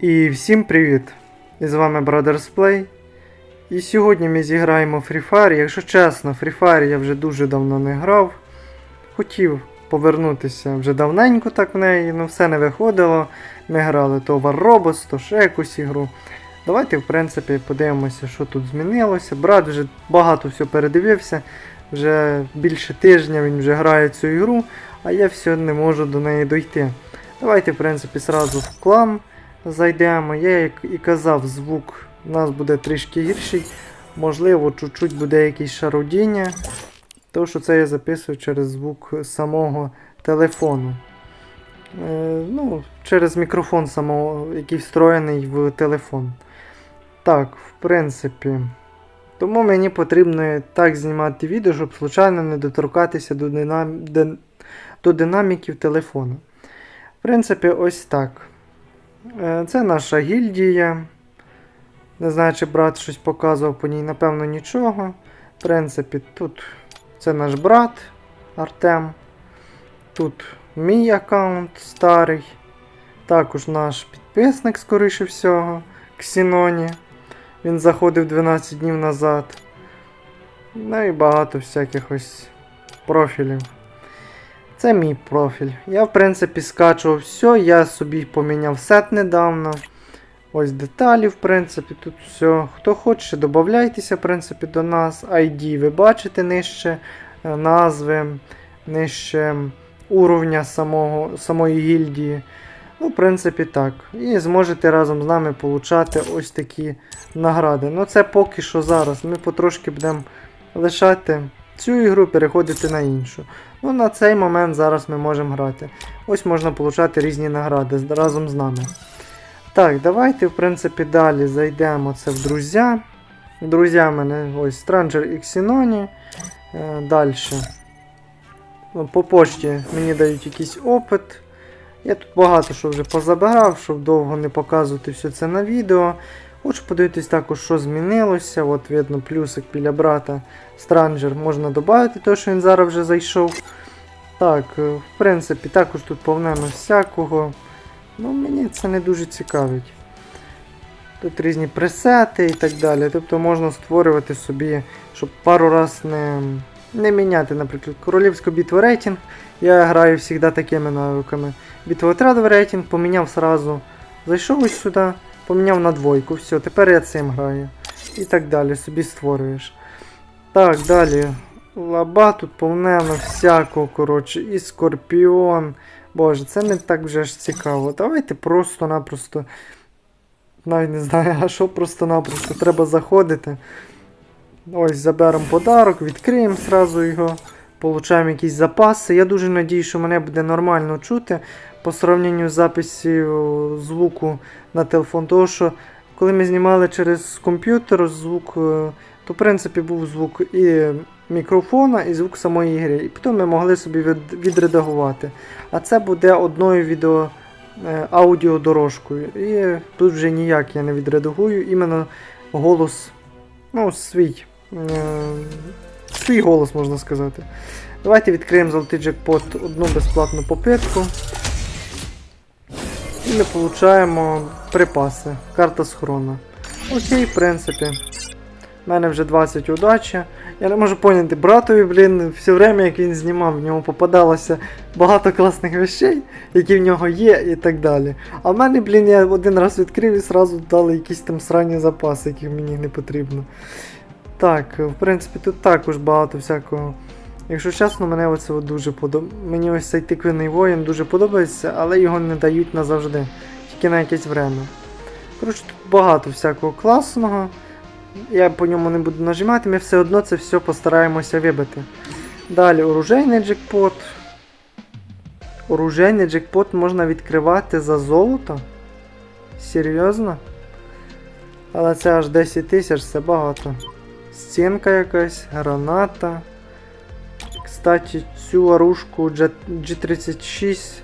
І всім привіт! І з вами Brothers Play. І сьогодні ми зіграємо Free Fire. Якщо чесно, Free Fire я вже дуже давно не грав. Хотів повернутися вже давненько так в неї, але все не виходило. Ми грали то War то ще якусь ігру. Давайте, в принципі, подивимося, що тут змінилося. Брат вже багато всього передивився. Вже більше тижня він вже грає цю ігру, а я все не можу до неї дойти. Давайте, в принципі, сразу в клан зайдемо. Я як і казав, звук у нас буде трішки гірший. Можливо, чуть-чуть буде якесь шародіння. Тому що це я записую через звук самого телефону. Е, ну, через мікрофон самого, який встроєний в телефон. Так, в принципі. Тому мені потрібно так знімати відео, щоб случайно не доторкатися до, динам... до динаміків телефону. В принципі, ось так. Е, Це наша гільдія. Не знаю, чи брат щось показував по ній, напевно, нічого. В принципі, тут це наш брат Артем. Тут мій аккаунт старий. Також наш підписник, скоріше всього, Ксіноні. Він заходив 12 днів назад. Ну і багато всяких ось профілів. Це мій профіль. Я, в принципі, скачував все. Я собі поміняв сет недавно. Ось деталі, в принципі, тут все. Хто хоче, додавайтеся, в принципі, до нас. ID ви бачите нижче е, назви, нижче уровня самого, самої гільдії. Ну, в принципі, так. І зможете разом з нами получати ось такі награди. Ну, це поки що зараз. Ми потрошки будемо лишати цю ігру, переходити на іншу. Ну, на цей момент зараз ми можемо грати. Ось можна получати різні награди разом з нами. Так, давайте, в принципі, далі зайдемо це в друзі. Друзі мене ось Stranger і. Е, далі. По пошті мені дають якийсь опит. Я тут багато що вже позабирав, щоб довго не показувати все це на відео. Хочу подивитись також, що змінилося. От видно плюсик біля брата Stranger можна додати, те, що він зараз вже зайшов. Так, е, в принципі, також тут повнено всякого. Ну, мені це не дуже цікавить. Тут різні пресети і так далі. Тобто можна створювати собі, щоб пару раз не, не міняти, наприклад, королівську битву рейтинг. Я граю завжди такими навиками. Битву отряду рейтинг поміняв сразу. Зайшов ось сюди, поміняв на двойку. Все, тепер я цим граю. І так далі, собі створюєш. Так, далі. Лаба тут повнено всякого, коротше, і скорпіон. Боже, це не так вже ж цікаво. Давайте просто-напросто. Навіть не знаю, а що просто-напросто треба заходити. Ось заберемо подарок, відкриємо сразу його, получаємо якісь запаси. Я дуже надію, що мене буде нормально чути по сравненню з записів звуку на телефон. Тому що коли ми знімали через комп'ютер звук, е, то в принципі був звук і мікрофона, і звук самої гри. І потім ми могли собі відредагувати. А це буде одною відео е, аудіодорожкою. І тут вже ніяк я не відредагую, іменно голос, ну, свій. е, Свій голос, можна сказати. Давайте відкриємо золотий джекпот одну безплатну попитку. І ми получаємо припаси. Карта схрона. Окей, в принципі. У мене вже 20 удачі. Я не можу поняти братові, блін, все время, як він знімав, в нього попадалося багато класних речей, які в нього є, і так далі. А в мене, блін, я один раз відкрив і сразу дали якісь там сранні запаси, яких мені не потрібно. Так, в принципі, тут також багато всякого. Якщо чесно, мене оце дуже подобається. Мені ось цей тиквений воїн дуже подобається, але його не дають назавжди, тільки на якесь время. Коротше, тут багато всякого класного. Я по ньому не буду нажимати, ми все одно це все постараємося вибити. Далі оружейний джекпот. Оружейний джекпот можна відкривати за золото. Серйозно? Але це аж 10 тисяч, це багато. Стінка якась, граната. Кстати, цю оружку G- G36.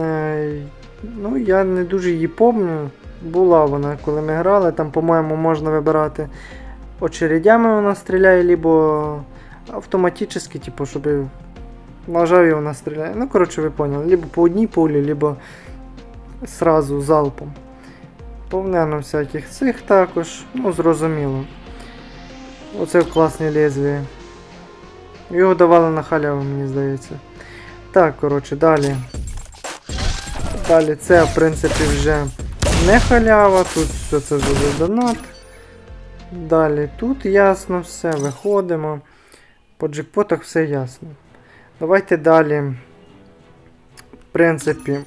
е, Ну, я не дуже її помню. Була вона, коли ми грали, там, по-моєму, можна вибирати очередями вона стріляє, либо автоматично, типу, щоб нажав і вона стріляє. Ну, коротше, ви поняли, либо по одній пулі, либо сразу залпом. Повнено всяких цих також. Ну, зрозуміло. Оце класне лезвие. Його давали на халяву, мені здається. Так, коротше, далі. Далі це, в принципі, вже не халява, тут все це вже донат. Далі тут ясно все, виходимо. По джекпотах все ясно. Давайте далі. В принципі,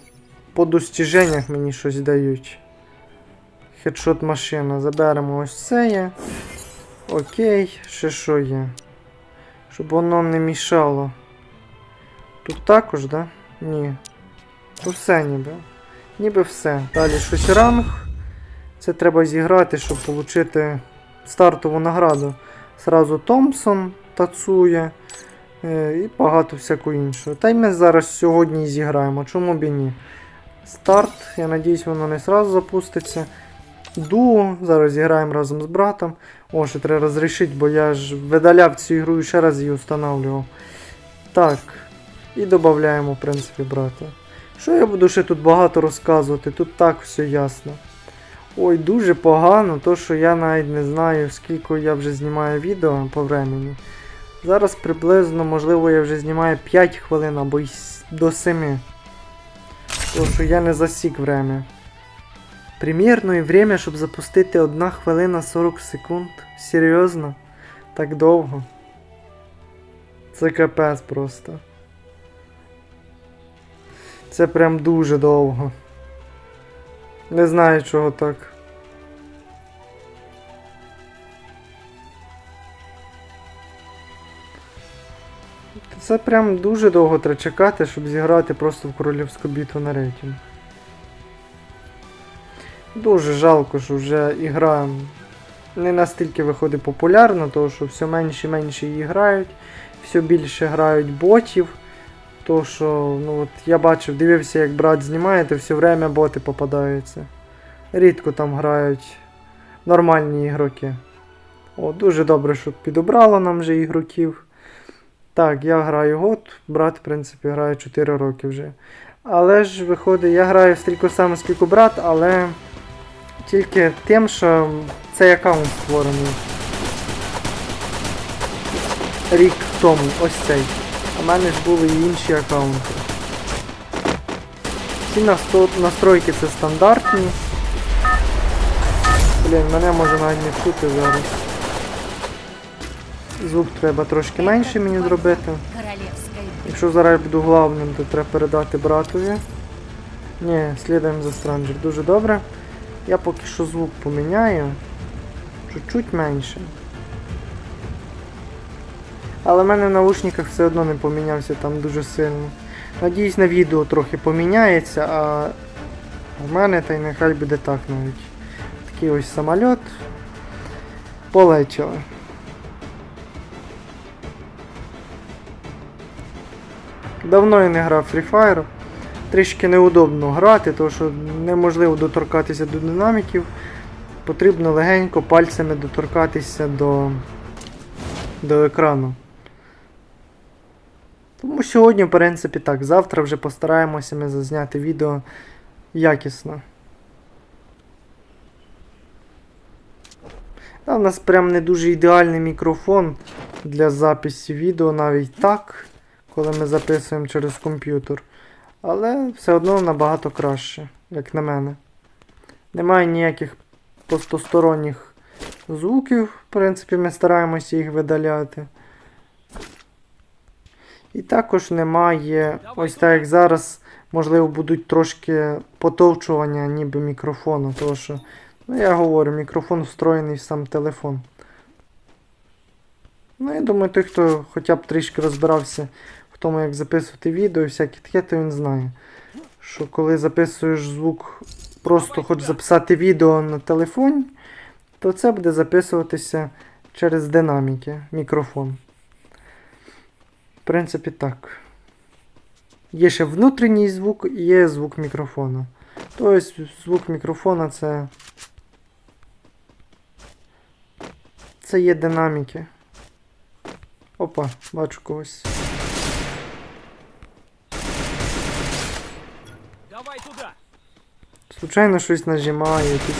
по достіженнях мені щось дають. Хедшот машина. Заберемо ось це є. Окей, ще що є? Щоб воно не мішало. Тут також, да? Ні. Тут все ніби. Ніби все. Далі щось ранг. Це треба зіграти, щоб отримати стартову награду. Сразу Томпсон тацує. е, І багато всякого іншого. Та й ми зараз сьогодні зіграємо. Чому б і ні? Старт, я надіюсь, воно не сразу запуститься. Дуо, зараз зіграємо разом з братом. О, ще треба розрішити, бо я ж видаляв цю ігру і ще раз її встановлював. Так. І додаємо, в принципі, брата. Що я буду ще тут багато розказувати? Тут так все ясно. Ой, дуже погано, то що я навіть не знаю, скільки я вже знімаю відео по времени. Зараз приблизно, можливо, я вже знімаю 5 хвилин або й до 7. Тому що я не засік время. Примірно і время, щоб запустити 1 хвилина 40 секунд. Серйозно? Так довго. Це капець просто. Це прям дуже довго. Не знаю чого так. Це прям дуже довго треба чекати, щоб зіграти просто в королівську битву на рейтинг. Дуже жалко, що вже ігра не настільки виходить популярна, тому що все менше і менше її грають, все більше грають ботів. То що, ну от я бачив, дивився, як брат знімає, то все время боти попадаються. Рідко там грають нормальні ігроки. О, дуже добре, що підобрало нам вже ігроків. Так, я граю год, брат, в принципі, грає 4 роки вже. Але ж виходить, я граю стільки саме скільки брат, але тільки тим, що цей аккаунт створений. Рік тому, ось цей. У мене ж були і інші аккаунти. Ці настройки це стандартні. Блін, мене може навіть не чути зараз. Звук треба трошки менше мені зробити. Якщо зараз буду главним, то треба передати братові. Ні, слідуємо за Странджер. Дуже добре. Я поки що звук поміняю. Чуть-чуть менше. Але в мене в наушниках все одно не помінявся там дуже сильно. Надіюсь, на відео трохи поміняється, а в мене та й нехай буде так навіть. Такий ось самольот. Полетіли. Давно я не грав Free Fire. Трішки неудобно грати, тому що неможливо доторкатися до динаміків. Потрібно легенько пальцями доторкатися до, до екрану. Тому сьогодні, в принципі, так. Завтра вже постараємося ми зазняти відео якісно. Та, у нас прям не дуже ідеальний мікрофон для записі відео навіть так, коли ми записуємо через комп'ютер. Але все одно набагато краще, як на мене. Немає ніяких постосторонніх звуків, в принципі, ми стараємося їх видаляти. І також немає, ось так як зараз, можливо, будуть трошки потовчування ніби мікрофону, тому що, ну я говорю, мікрофон встроєний в сам телефон. Ну, я думаю, той, хто хоча б трішки розбирався тому, як записувати відео і всяке таке, то він знає. Що коли записуєш звук, просто хочеш записати відео на телефон, то це буде записуватися через динаміки, мікрофон. В принципі, так. Є ще внутрішній звук і є звук мікрофона. Тобто звук мікрофона це. Це є динаміки. Опа, бачу когось. Давай туда! Случайно щось нажимаю, якісь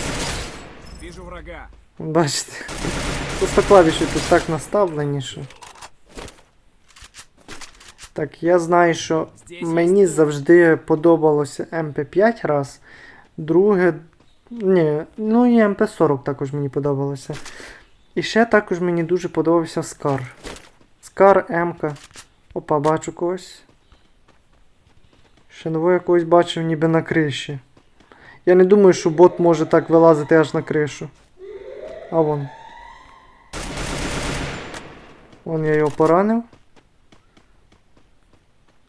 Вижу врага. Бачите, просто клавіші тут так наставлені, що. Так, я знаю, що мені завжди подобалося МП5 раз. Друге. Ні, ну і МП40 також мені подобалося. І ще також мені дуже подобався Скар. Скар М-ка. Опа, бачу когось. Ще нового якогось бачив ніби на криші. Я не думаю, що бот може так вилазити аж на кришу. А вон. Вон я його поранив.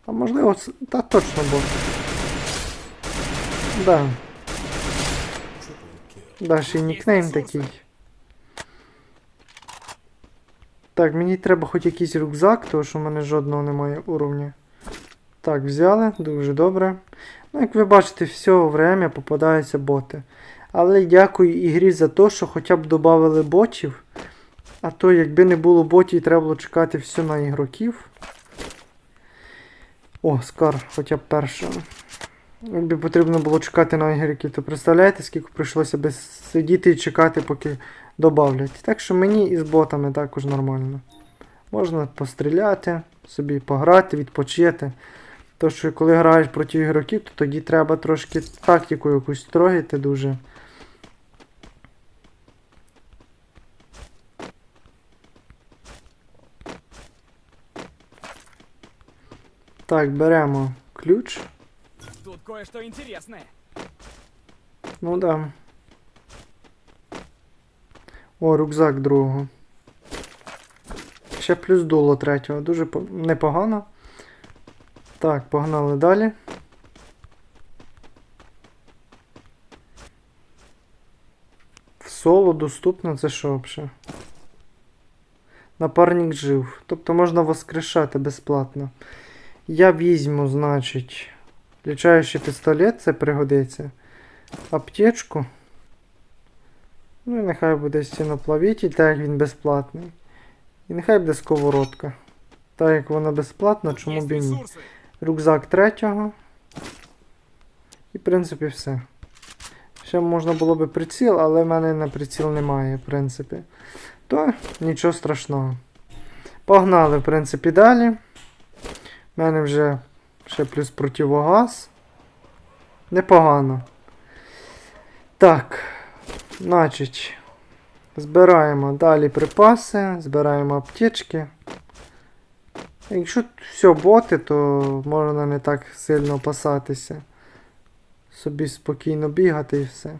А можливо, це... Та точно бот. Да. Да, ще й нікнейм такий. Так, мені треба хоч якийсь рюкзак, тому що в мене жодного немає уровня. Так, взяли, дуже добре. Ну, як ви бачите, все время попадаються боти. Але дякую ігрі за те, що хоча б додали ботів. А то якби не було ботів, треба було чекати все на ігроків. О, скар, хоча б першого. Якби потрібно було чекати на ігроків, то представляєте, скільки прийшлося би сидіти і чекати, поки додавлять. Так що мені із ботами також нормально. Можна постріляти, собі пограти, відпочити. То що коли граєш проти ігроків, то тоді треба трошки тактику якусь строїти дуже. Так, беремо ключ. Тут кое-что интересное. Ну да. О, рюкзак другого. Ще плюс дуло третього. Дуже непогано. Так, погнали далі. В соло доступно це що взагалі? Напарник жив. Тобто можна воскрешати безплатно. Я візьму, значить, лічаючий пістолет, це пригодиться. Аптечку. Ну і нехай буде стіноплавитель, так як він безплатний. І нехай буде сковородка. Так як вона безплатна, чому б і ні. Рюкзак третього. І в принципі все. Ще можна було би приціл, але в мене на приціл немає, в принципі. То нічого страшного. Погнали, в принципі, далі. У мене вже ще плюс противогаз. Непогано. Так. Значить. Збираємо далі припаси, збираємо аптечки. Якщо все боти, то можна не так сильно опасатися. Собі спокійно бігати і все.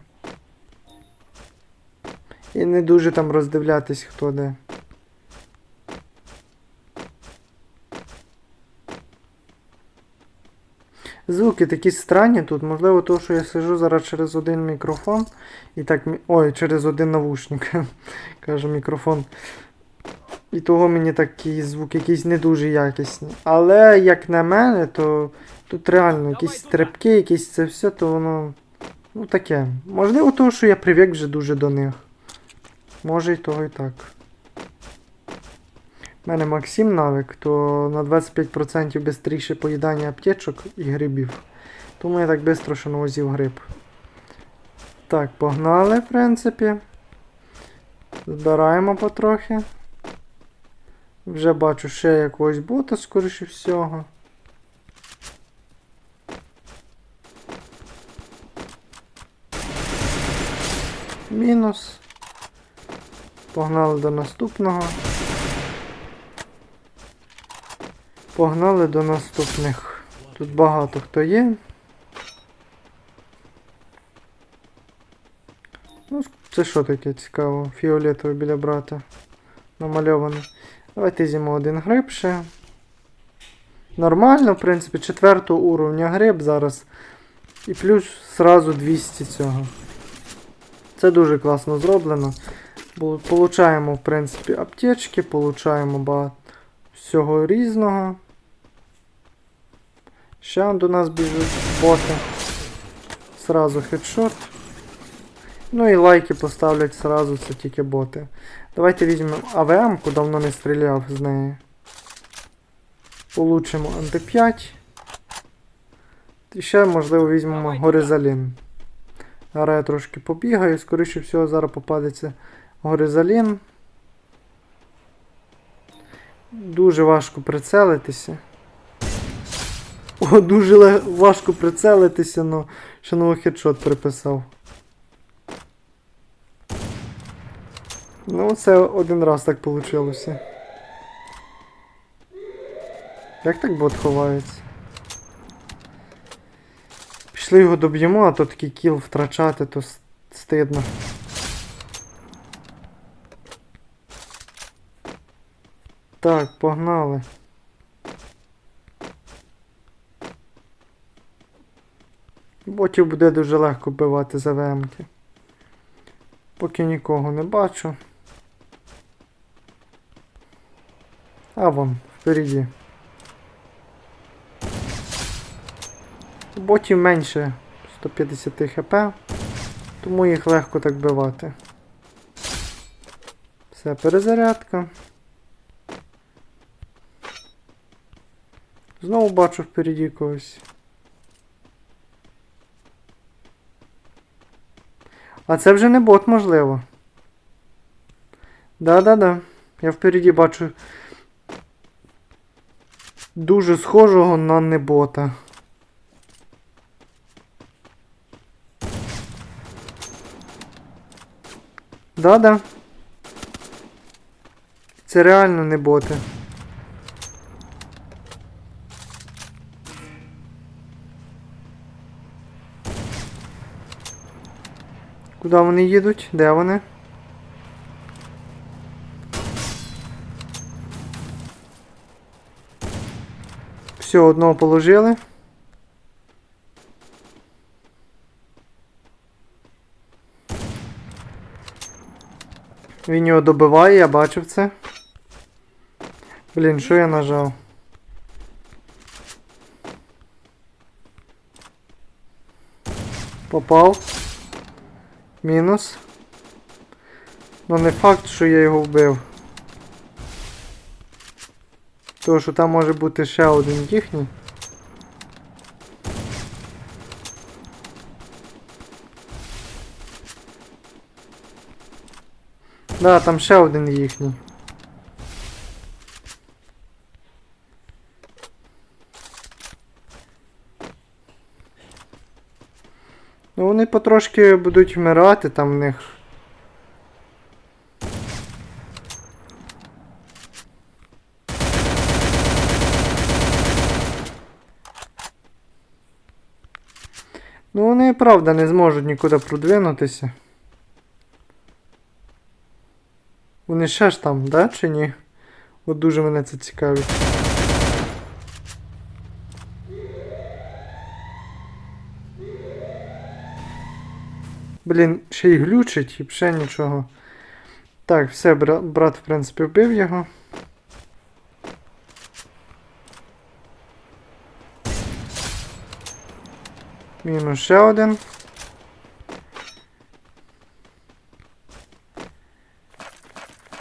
І не дуже там роздивлятись, хто де. Звуки такі странні тут, можливо, то, що я сижу зараз через один мікрофон і так. Ой, через один навушник. Кажу мікрофон. І того мені такі звуки якісь не дуже якісні. Але, як на мене, то тут реально якісь стрибки, якісь це все, то воно. Ну таке. Можливо, того, що я привик вже дуже до них. Може і того і так. У мене Максим навик, то на 25% швидше поїдання аптечок і грибів. Тому я так швидко що навозив гриб. Так, погнали, в принципі. Збираємо потрохи. Вже бачу ще якогось бота, скоріше всього. Мінус. Погнали до наступного. Погнали до наступних. Тут багато хто є. Ну, це що таке цікаво? Фіолетове біля брата. Намальоване. Давайте з'їмо один гриб ще. Нормально, в принципі, четвертого уровня гриб зараз. І плюс зразу 200 цього. Це дуже класно зроблено. Получаємо, в принципі, аптечки, получаємо багато всього різного. Ще до нас біжуть боти. Сразу хедшот. Ну і лайки поставлять сразу, це тільки боти. Давайте візьмемо АВМ-ку, давно не стріляв з неї. Получимо МТ5. І ще, можливо, візьмемо Горизалін. Зараз я трошки побігаю, скоріше всього зараз попадеться горизалін. Дуже важко прицелитися. О, дуже важко прицелитися, но ще новий хедшот приписав. Ну, це один раз так вийшло. Як так бот ховається? Пішли його доб'ємо, а то такий кіл втрачати, то стидно. Так, погнали. Ботів буде дуже легко вбивати за ВМки. Поки нікого не бачу. А вон, впереді. Ботів менше 150 хп, тому їх легко так бивати. Все, перезарядка. Знову бачу впереді когось. А це вже не бот, можливо. Да-да-да. Я впереді бачу дуже схожого на небота. Да-да. Це реально не боти. Куди вони їдуть? Де вони? Все, одного положили. Він його добиває, я бачив це. Блін, що я нажав? Попав. Мінус. Ну не факт, що я його вбив. Тому що там може бути ще один їхній. Да, там ще один їхній. Ну вони потрошки будуть вмирати там в них. Ну вони правда не зможуть нікуди продвинутися. Вони ще ж там, да, чи ні? От дуже мене це цікавить. Блін, ще й глючить, і ще нічого. Так, все, бра- брат, в принципі, вбив його. Мінус ще один.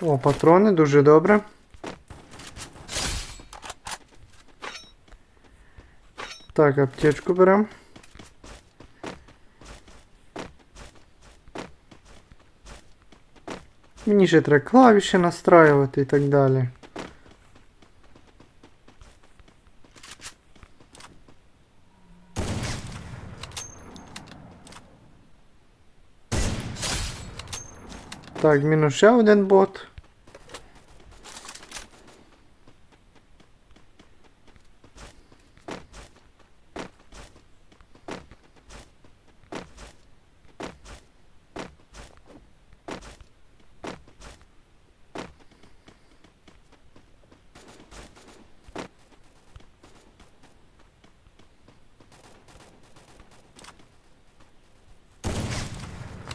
О, патрони, дуже добре. Так, аптечку беремо. Мені ще треба клавіші настраювати і так далі. Так, мінус ще один бот.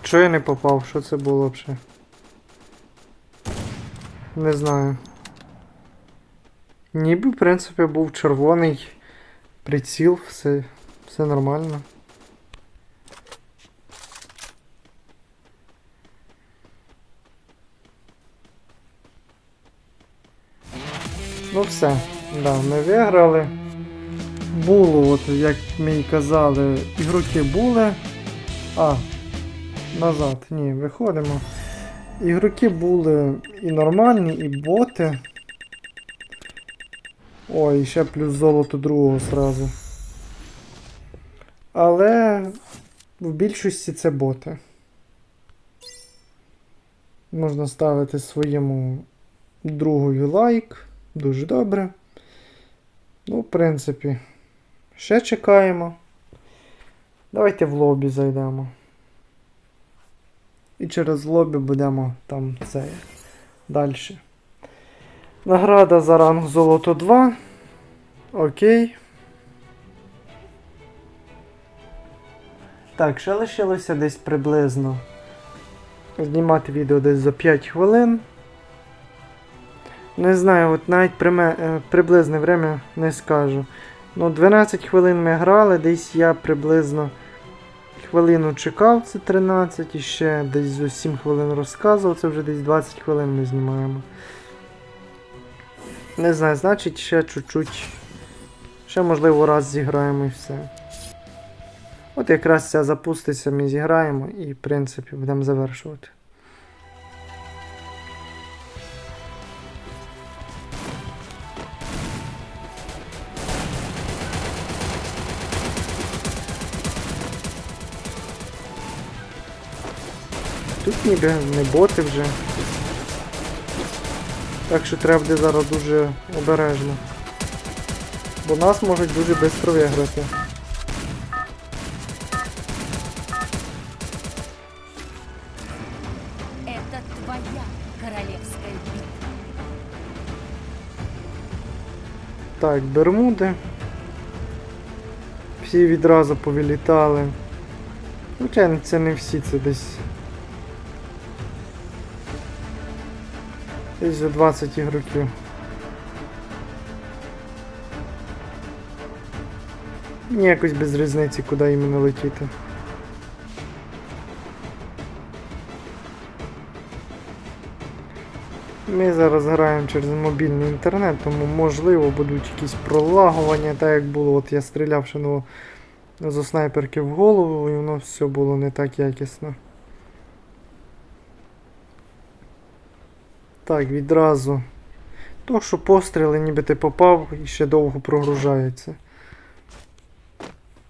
Що я не попав? Що це було взагалі? Не знаю. Ніби, в принципі, був червоний приціл, все, все нормально. Ну все, да, ми виграли. Було, от як ми й казали, ігроки були. А, назад. Ні, виходимо. Ігроки були і нормальні, і боти. Ой, ще плюс золото другого сразу. Але в більшості це боти. Можна ставити своєму другові лайк. Дуже добре. Ну, в принципі, ще чекаємо. Давайте в лобі зайдемо. І через лобі будемо там це далі. Награда за ранг золото 2. Окей. Так, ще лишилося десь приблизно. Знімати відео десь за 5 хвилин. Не знаю, от навіть е, приблизне время не скажу. Ну, 12 хвилин ми грали, десь я приблизно хвилину чекав, це 13, і ще десь за 7 хвилин розказував, це вже десь 20 хвилин ми знімаємо. Не знаю, значить ще чуть-чуть. Ще можливо раз зіграємо і все. От якраз ця запуститься, ми зіграємо і в принципі будемо завершувати. Ніби не боти вже. Так що треба буде зараз дуже обережно. Бо нас можуть дуже швидко виграти. Так, Бермуди. Всі відразу повилітали. Звичайно, це не всі, це десь. Десь за 20 ігроків. Ні, якось без різниці, куди іменно летіти. Ми зараз граємо через мобільний інтернет, тому можливо будуть якісь пролагування, так як було, от я стріляв ще ну, зі снайперки в голову, і воно все було не так якісно. Так, відразу. То, що постріли, ніби ти попав і ще довго прогружається.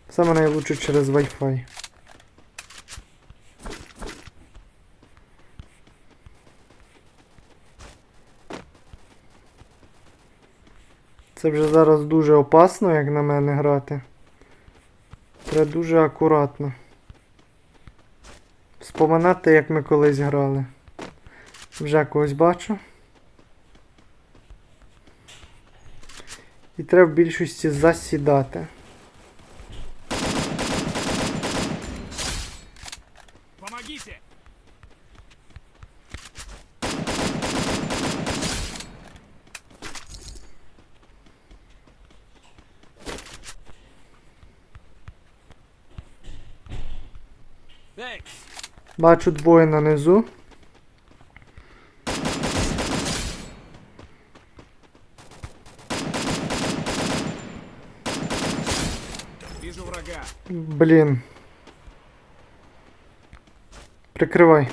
Саме найлучше через Wi-Fi. Це вже зараз дуже опасно, як на мене грати. Треба дуже акуратно. Вспоминати, як ми колись грали. Вже когось бачу. І треба в більшості засідати. Помогите! Бачу двоє на низу. Вижу врага. Блін. Прикривай.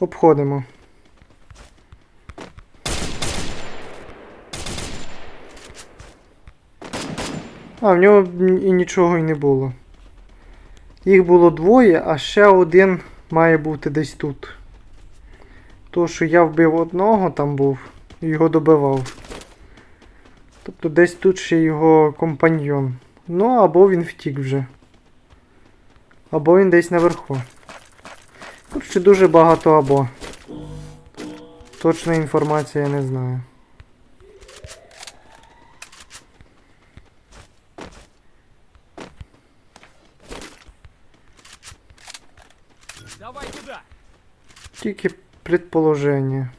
Обходимо. А, в нього і нічого й не було. Їх було двоє, а ще один має бути десь тут. То, що я вбив одного, там був, і його добивав. Тобто десь тут ще його компаньйон. Ну, або він втік вже. Або він десь наверху. Коротше, дуже багато або. Точна інформація я не знаю. Давай туда! Тільки предположення.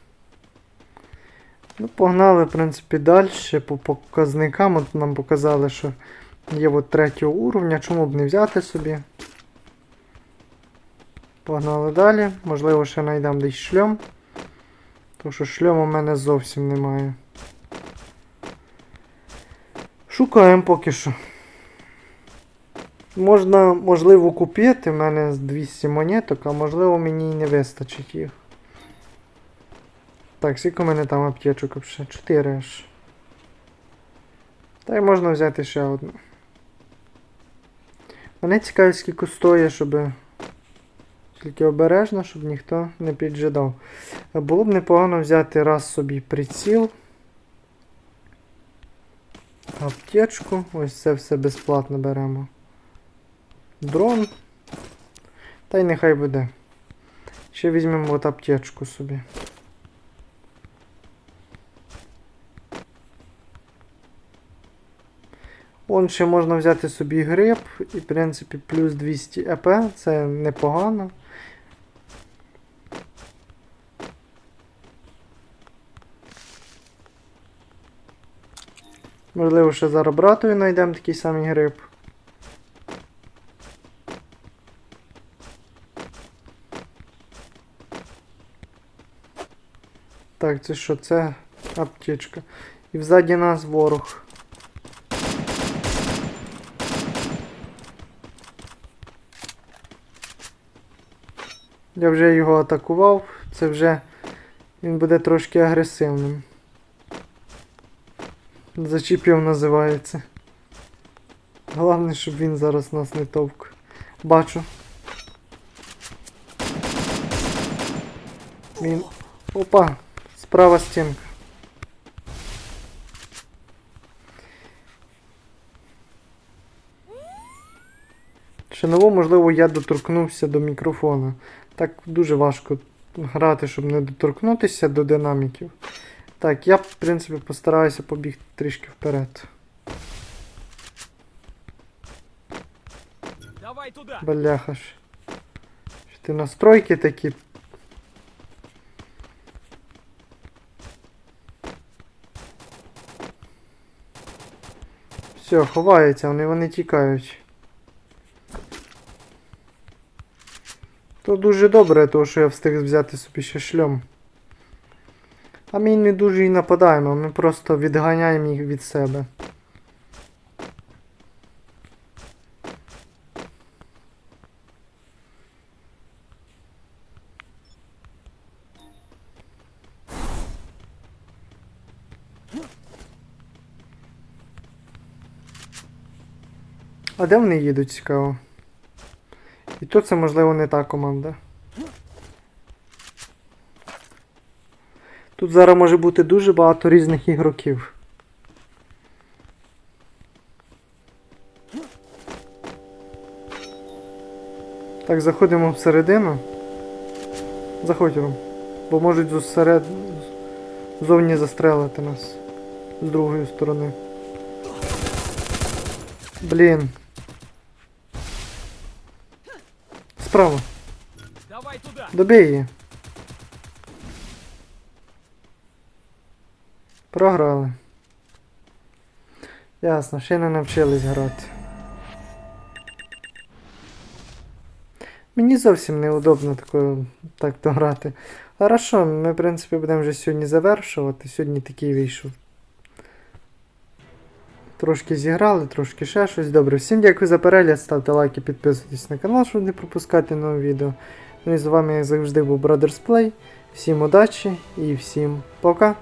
Ну, погнали, в принципі, далі. По показникам от нам показали, що є от третього уровня. Чому б не взяти собі? Погнали далі. Можливо, ще знайдемо десь шльом. Тому що шльому в мене зовсім немає. Шукаємо поки що. Можна, можливо, купити. У мене 200 монеток, а можливо мені і не вистачить їх. Так, скільки у мене там аптечок взагалі? 4 аж. Та й можна взяти ще одну. Мене цікавить, скільки стоїть, щоб. Тільки обережно, щоб ніхто не піджидав. Було б непогано взяти раз собі приціл. Аптечку. Ось це все безплатно беремо. Дрон. Та й нехай буде. Ще візьмемо от аптечку собі. Вон ще можна взяти собі гриб і, в принципі, плюс 200 ЕП, це непогано. Можливо, ще зараз братові знайдемо такий самий гриб. Так, це що? Це аптечка. І взаді нас ворог. Я вже його атакував, це вже він буде трошки агресивним. Зачіпів називається. Головне, щоб він зараз нас не товк. Бачу. Він. Опа! Справа стінка. Ще ново, можливо, я доторкнувся до мікрофона. Так дуже важко грати, щоб не доторкнутися до динаміків. Так, я, в принципі, постараюся побігти трішки вперед. Давай туда. Бляха ж. Що ти настройки такі. Все, ховаються, вони, вони тікають. То дуже добре, тому що я встиг взяти собі ще шльом. А ми не дуже і нападаємо, ми просто відганяємо їх від себе. А де вони їдуть, цікаво? І то це, можливо, не та команда. Тут зараз може бути дуже багато різних ігроків. Так, заходимо всередину. Заходь, Ром. Бо можуть зсеред... зовні застрелити нас з другої сторони. Блін. Добей її. Програли. Ясно, ще не навчились грати. Мені зовсім неудобно такою, так то грати. Хорошо, ми, в принципі, будемо вже сьогодні завершувати. Сьогодні такий вийшов. Трошки зіграли, трошки ще щось. Добре, всім дякую за перегляд, ставте лайки, підписуйтесь на канал, щоб не пропускати нові відео. Ну і з вами, як завжди, був Brothers Play. Всім удачі і всім пока!